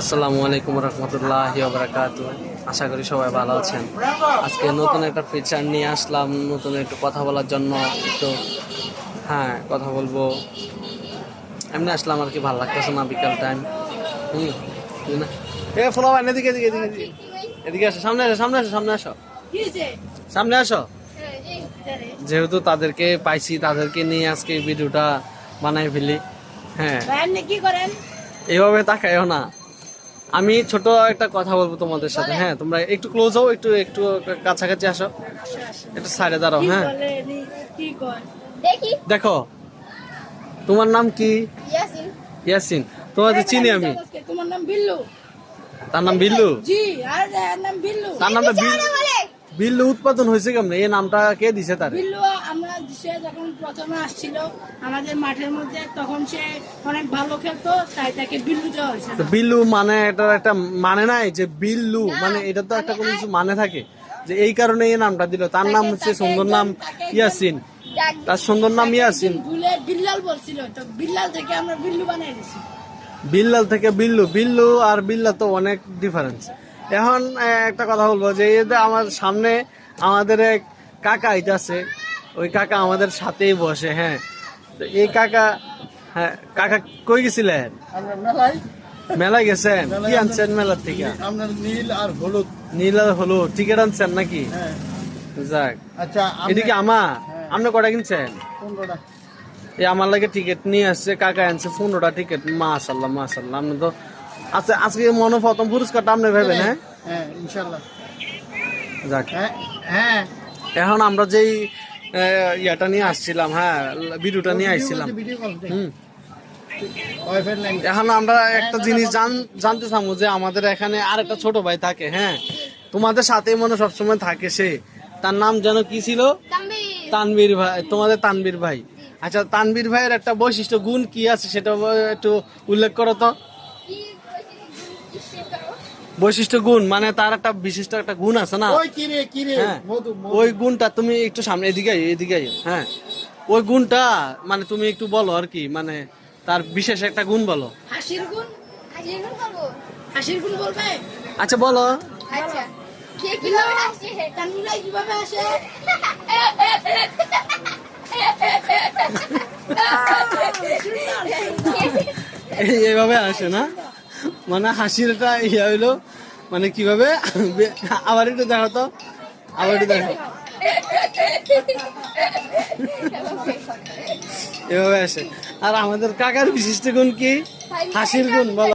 আসসালামু আলাইকুম রহমতুল্লাহ বারাকাতু আশা করি সবাই ভালো আছেন। আজকে নতুন একটা ফিচার নিয়ে আসলাম নতুন একটু কথা বলার জন্য। একটু হ্যাঁ কথা বলব। এমনি আসলাম আর কি ভালো লাগতেছে না বিকাল টাইম হুম বুঝলি না? এ ফোলা ভাই এদিকে এদিকে এদিকে এদিকে। এদিকে আসো সামনে আসো সামনে আসো সামনে আসো। সামনে আসো। যেহেতু তাদেরকে পাইছি তাদেরকে নিয়ে আজকে ভিডিওটা বানাই ফেলি। হ্যাঁ। কি করেন? এইভাবে তাকাইও না। আমি ছোট একটা কথা বলব তোমাদের সাথে হ্যাঁ তোমরা একটু ক্লোজ হও একটু একটু কাছাকাছি আসো। একটু সাইডে দাঁড়াও হ্যাঁ। দেখি। দেখো তোমার নাম কি? ইয়াসিন। তোমার চিনি আমি। তোমার নাম বিল্লু। তার নাম বিল্লু? জি আর নাম বিল্লু। তার নামটা বিল- জানা বলে বিল্লু উৎপাদন হয়েছে কেমনে? এই নামটা কে দিছে তার? বিল্লু আমরা সে যখন প্রথমে আসছিল আমাদের মাঠের মধ্যে তখন সে অনেক ভালো খেলতো তাই তাকে বিল্লু দেওয়া হয়েছে। বিল্লু মানে এটা একটা মানে নাই যে বিল্লু মানে এটা তো একটা কোনো কিছু মানে থাকে। যে এই কারণে এই নামটা দিল। তার নাম হচ্ছে সুন্দর নাম ইয়াসিন। তার সুন্দর নাম ইয়াসিন। ভুলে বিল্লাল বলছিল। তো বিল্লাল থেকে আমরা বিল্লু বানিয়ে দিছি। বিল্লাল থেকে বিল্লু। বিল্লু আর বিল্লা তো অনেক ডিফারেন্স এখন একটা কথা বলব যে এই যে আমার সামনে আমাদের এক কাকা আছে ওই কাকা আমাদের সাথেই বসে হ্যাঁ। তো এই কাকা হ্যাঁ কাকা কই গেছিলেন? মেলায়। গেছেন? কি আনছেন মেলার থেকে? নীল আর হলুদ। নীল আর হলো টিকিট আনছেন নাকি? হ্যাঁ। যাক। আচ্ছা এদিকে আমার হ্যাঁ। আপনি কটা কিনছেন? এই আমার লাগে টিকিট নিয়ে আসছে কাকা আনছে পনেরোটা টিকিট মাশাল্লাহ মাশাল্লাহ। আপনি তো আচ্ছা আজকে মনে প্রথম পুরস্কারটা আপনি ভেবেন হ্যাঁ হ্যাঁ? ইনশাল্লাহ যাক। হ্যাঁ হ্যাঁ। এখন আমরা যেই ইয়াটা নিয়ে আসছিলাম হ্যাঁ ভিডিওটা নিয়ে আসছিলাম। হুম। এখন আমরা একটা জিনিস জান- জানতে চাবো যে আমাদের এখানে আর একটা ছোট ভাই থাকে হ্যাঁ? তোমাদের সাথে মনে সবসময় থাকে সে। তার নাম যেন কি ছিল? তানবীর ভাই তোমাদের তানবীর ভাই। আচ্ছা তানবীর ভাইয়ের একটা বৈশিষ্ট্য গুণ কি আছে সেটা একটু উল্লেখ করো তো। বৈশিষ্ট্য গুণ মানে তার একটা বিশিষ্ট একটা গুণ আছে না? ওই হ্যাঁ। মধু মধু। ওই গুণটা তুমি একটু সামনে এদিকে এদিকে হ্যাঁ। ওই গুণটা মানে তুমি একটু বলো আর কি মানে তার বিশেষ একটা গুণ বলো। হাসির গুণ? হাসির গুণ বলবে? আচ্ছা বলো। আচ্ছা। কে কীভাবে কীভাবে এইভাবে আসে না? মানে হাসির একটা ইয়া হইল। মানে কীভাবে? আবার একটু দেখো তো। আবার একটু দেখো। এভাবে আসে। আর আমাদের কাকার বিশিষ্ট গুণ কি? হাসির গুণ, বলো।